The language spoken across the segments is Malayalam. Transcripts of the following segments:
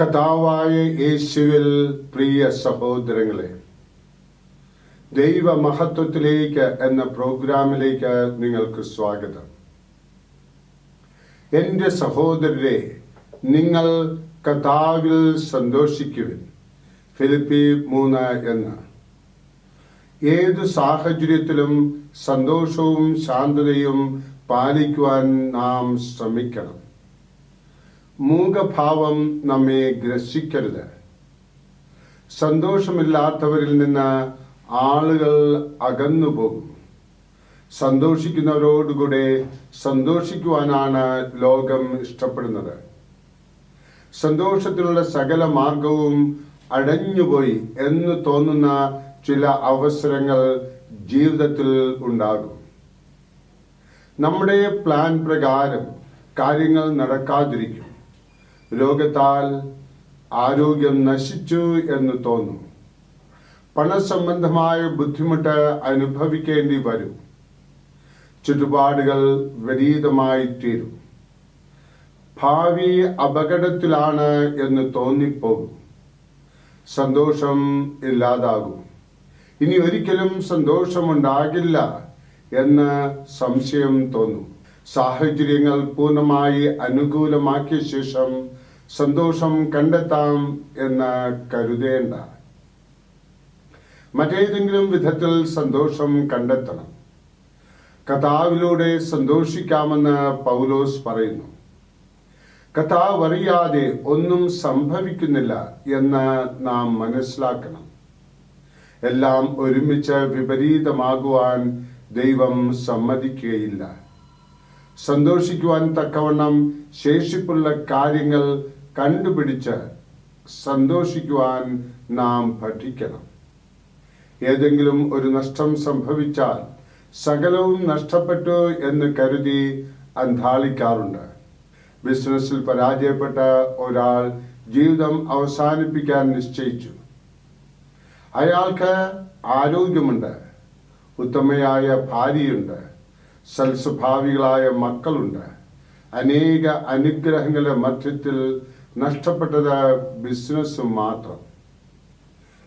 കഥാവായ യേശുവിൽ പ്രിയ സഹോദരങ്ങളെ ദൈവ മഹത്വത്തിലേക്ക് എന്ന പ്രോഗ്രാമിലേക്ക് നിങ്ങൾക്ക് സ്വാഗതം. എന്റെ സഹോദരരെ നിങ്ങൾ കഥാവിൽ സന്തോഷിക്കുവിൻ. ഫിലിപ്പി മൂന്ന് എന്ന്. ഏത് സാഹചര്യത്തിലും സന്തോഷവും ശാന്തതയും പാലിക്കുവാൻ നാം ശ്രമിക്കണം. മൂകഭാവം നമ്മെ ഗ്രസിക്കരുത്. സന്തോഷമില്ലാത്തവരിൽ നിന്ന് ആളുകൾ അകന്നു പോകും സന്തോഷിക്കുന്നവരോടുകൂടെ സന്തോഷിക്കുവാനാണ് ലോകം ഇഷ്ടപ്പെടുന്നത്. സന്തോഷത്തിലുള്ള സകല മാർഗവും അടഞ്ഞുപോയി എന്ന് തോന്നുന്ന ചില അവസരങ്ങൾ ജീവിതത്തിൽ ഉണ്ടാകും. നമ്മുടെ പ്ലാൻ പ്രകാരം കാര്യങ്ങൾ നടക്കാതിരിക്കും. രോഗത്താൽ ആരോഗ്യം നശിച്ചു എന്ന് തോന്നും. പണസംബന്ധമായ ബുദ്ധിമുട്ട് അനുഭവിക്കേണ്ടി വരും. ചുറ്റുപാടുകൾ വിപരീതമായി തീരും. ഭാവി അപകടത്തിലാണ് എന്ന് തോന്നിപ്പോകും. സന്തോഷം ഇല്ലാതാകും. ഇനി ഒരിക്കലും സന്തോഷമുണ്ടാകില്ല എന്ന് സംശയം തോന്നും. സാഹചര്യങ്ങൾ പൂർണമായി അനുകൂലമാക്കിയ ശേഷം സന്തോഷം കണ്ടെത്താം എന്ന് കരുതേണ്ട. മറ്റേതെങ്കിലും വിധത്തിൽ സന്തോഷം കണ്ടെത്തണം. കഥാവിലൂടെ സന്തോഷിക്കാമെന്ന് പൗലോസ് പറയുന്നു. കഥാവ് അറിയാതെ ഒന്നും സംഭവിക്കുന്നില്ല എന്ന് നാം മനസ്സിലാക്കണം. എല്ലാം ഒരുമിച്ച് വിപരീതമാകുവാൻ ദൈവം സമ്മതിക്കുകയില്ല. സന്തോഷിക്കുവാൻ തക്കവണ്ണം ശേഷിപ്പുള്ള കാര്യങ്ങൾ കണ്ടുപിടിച്ച് സന്തോഷിക്കുവാൻ നാം പഠിക്കണം. ഏതെങ്കിലും ഒരു നഷ്ടം സംഭവിച്ചാൽ സകലവും നഷ്ടപ്പെട്ടു എന്ന് കരുതി അന്താളിക്കാറുണ്ട് ബിസിനസ്സിൽ പരാജയപ്പെട്ട ഒരാൾ ജീവിതം അവസാനിപ്പിക്കാൻ നിശ്ചയിച്ചു. അയാൾക്ക് ആരോഗ്യമുണ്ട്. ഉത്തമയായ ഭാര്യയുണ്ട്. സൽസ്വഭാവികളായ മക്കളുണ്ട്. അനേക അനുഗ്രഹങ്ങളുടെ മധ്യത്തിൽ നഷ്ടപ്പെട്ടത് ബിസിനസ് മാത്രം.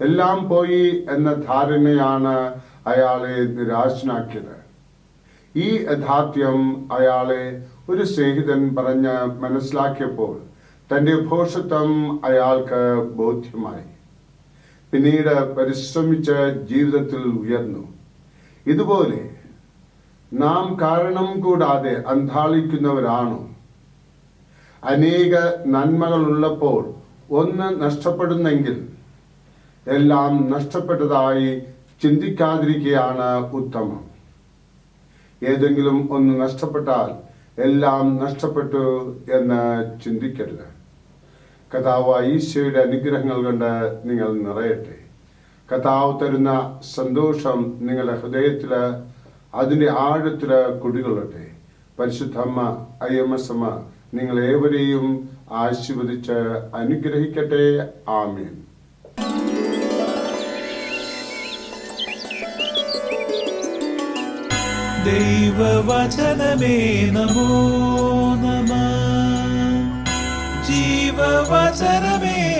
എല്ലാം പോയി എന്ന ധാരണയാണ് അയാളെ നിരാശനാക്കിയത്. ഈ യഥാർത്ഥ്യം അയാളെ ഒരു സ്നേഹിതൻ പറഞ്ഞ് മനസ്സിലാക്കിയപ്പോൾ തന്റെ ഭോഷത്വം അയാൾക്ക് ബോധ്യമായി. പിന്നീട് പരിശ്രമിച്ച് ജീവിതത്തിൽ ഉയർന്നു. ഇതുപോലെ നാം കാരണം കൂടാതെ അന്താളിക്കുന്നവരാണോ അനേക നന്മകൾ ഉള്ളപ്പോൾ ഒന്ന് നഷ്ടപ്പെടുന്നെങ്കിൽ എല്ലാം നഷ്ടപ്പെട്ടതായി ചിന്തിക്കാതിരിക്കുകയാണ് ഉത്തമം. ഏതെങ്കിലും ഒന്ന് നഷ്ടപ്പെട്ടാൽ എല്ലാം നഷ്ടപ്പെട്ടു എന്ന് ചിന്തിക്കരുത്. കഥാവ് ഈശോയുടെ അനുഗ്രഹങ്ങൾ കൊണ്ട് നിങ്ങൾ നിറയട്ടെ. കഥാവ് തരുന്ന സന്തോഷം നിങ്ങളുടെ ഹൃദയത്തിൽ അതിന്റെ ആഴത്തിൽ കുടികൊള്ളട്ടെ പരിശുദ്ധമ്മ അയ്യമ്മസമ്മ നിങ്ങൾ ഏവരെയും ആശീർവദിച്ച് അനുഗ്രഹിക്കട്ടെ. ആമീൻ. ദൈവവചനമേ നമോ നമ. ജീവവചനമേ നമോ നമ